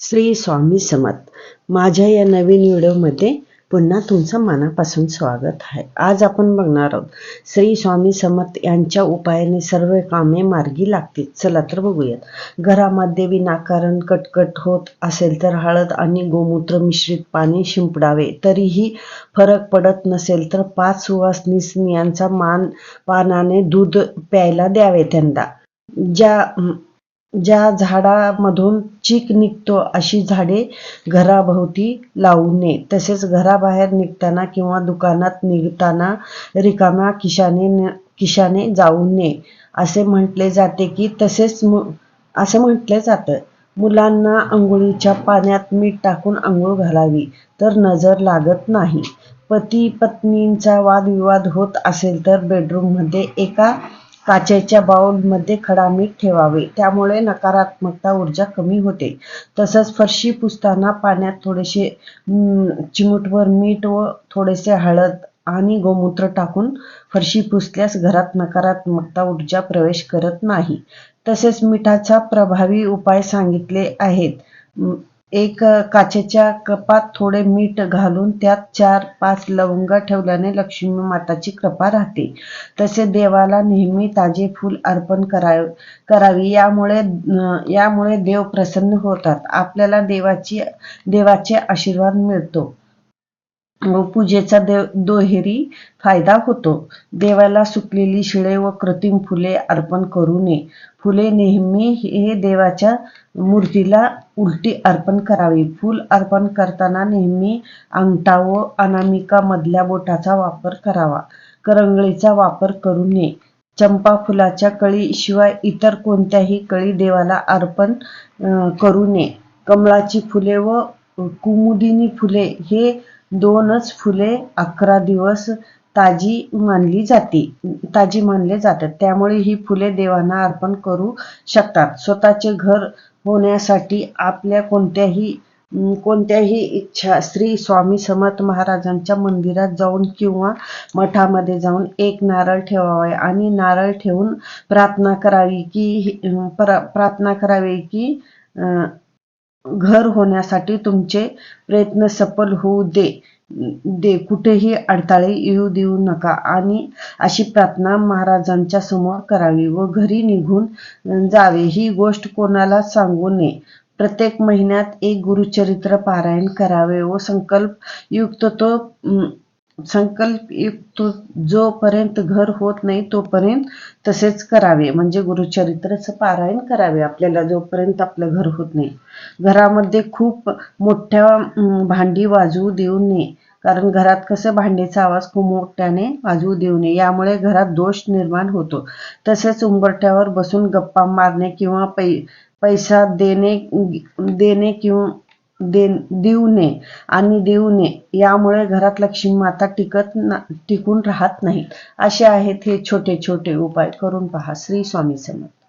श्री स्वामी समत माझ्या या नवीन व्हिडिओमध्ये पुन्हा तुमचं मनापासून स्वागत आहे. आज आपण बघणार आहोत श्री स्वामी समत यांच्या उपायाने सर्व कामे मार्गी लागतील. चला तर बघूयात. घरामध्ये विनाकारण कटकट होत असेल तर हळद आणि गोमूत्र मिश्रित पाणी शिंपडावे. तरीही फरक पडत नसेल तर पाच सुवासनी यांचा मान पानाने दूध प्यायला द्यावे त्यांना. ज्या ज्या झाडामधून चीक निघतो अशी झाडे घराभोवती लावू नये. तसेच घराबाहेर निघताना किंवा दुकानात निघताना रिकाम्या खिशाने न- खिशाने जाऊ नये. असे म्हटले जाते की तसेच मु असे म्हटले जातं. मुलांना आंघोळीच्या पाण्यात मीठ टाकून आंघोळ घालावी तर नजर लागत नाही. पती पत्नींचा वादविवाद होत असेल तर बेडरूममध्ये एका काचेच्या बाउलमध्ये खडा मीठ ठेवावे. त्यामुळे नकारात्मकता ऊर्जा कमी होते. तसंच फरशी पुसताना पाण्यात थोडेसे अं, चिमूटभर मीठ व थोडेसे हळद आणि गोमूत्र टाकून फरशी पुसल्यास घरात नकारात्मकता ऊर्जा प्रवेश करत नाही. तसेच मिठाचा प्रभावी उपाय सांगितले आहेत. एक काचेच्या कपात थोडे मीठ घालून त्यात चार पाच लवंग ठेवल्याने लक्ष्मी माताची कृपा राहते. तसे देवाला नेहमी ताजे फूल अर्पण करावे करावी. यामुळे यामुळे देव प्रसन्न होतात. आपल्याला देवाची देवाचे आशीर्वाद मिळतो. पूजेचा देव दोहेरी फायदा होतो. देवाला सुकलेली शिळे व कृत्रिम फुले अर्पण करू नये. फुले नेहमी हे देवाच्या मूर्तीला उलटी अर्पण करावी. फूल अर्पण करताना नेहमी अंगठा व अनामिका मधल्या बोटाचा वापर करावा. करंगळीचा वापर करू नये. चंपा फुलाच्या कळी शिवाय इतर कोणत्याही कळी देवाला अर्पण करू नये. कमळाची फुले व कुमुदिनी फुले हे दोनच फुले अकरा दिवस ताजी मानली जाते ताजी मानले जातात. त्यामुळे ही फुले देवांना अर्पण करू शकतात. स्वतःचे घर होण्यासाठी आपल्या कोणत्याही कोणत्याही इच्छा श्री स्वामी समर्थ महाराजांच्या मंदिरात जाऊन किंवा मठामध्ये जाऊन एक नारळ ठेवावे आणि नारळ ठेवून प्रार्थना करावी की प्रार्थना करावी की अं, घर होण्यासाठी तुमचे प्रयत्न सफल होऊ दे. दे. कुठेही अडथळे येऊ देऊ नका. आणि अशी प्रार्थना महाराजांच्या समोर करावी व घरी निघून जावे. ही गोष्ट कोणाला सांगू नये. प्रत्येक महिन्यात एक गुरुचरित्र पारायण करावे व संकल्प युक्त तो संकल्पयुक्त संकल्प युक्त जोपर्यंत घर होत नाही तोपर्यंत तसेच करावे. म्हणजे गुरुचरित्राचं पारायण करावे आपल्याला जोपर्यंत आपलं घर होत नाही. घरामध्ये खूप मोठ्या भांडी वाजवू देऊ नये. कारण घरात कसं भांडीचा आवाज खूप मोठ्याने वाजवू देऊ नये. यामुळे घरात दोष निर्माण होतो. तसेच उंबरठ्यावर बसून गप्पा मारणे किंवा पै पैसा देणे देणे किंवा दे देऊ नये आणि देऊ नये यामुळे घरात लक्ष्मी माता टिकत ना टिकून राहत नाहीत. असे आहेत हे छोटे छोटे उपाय करून पहा श्री स्वामी समर्थ.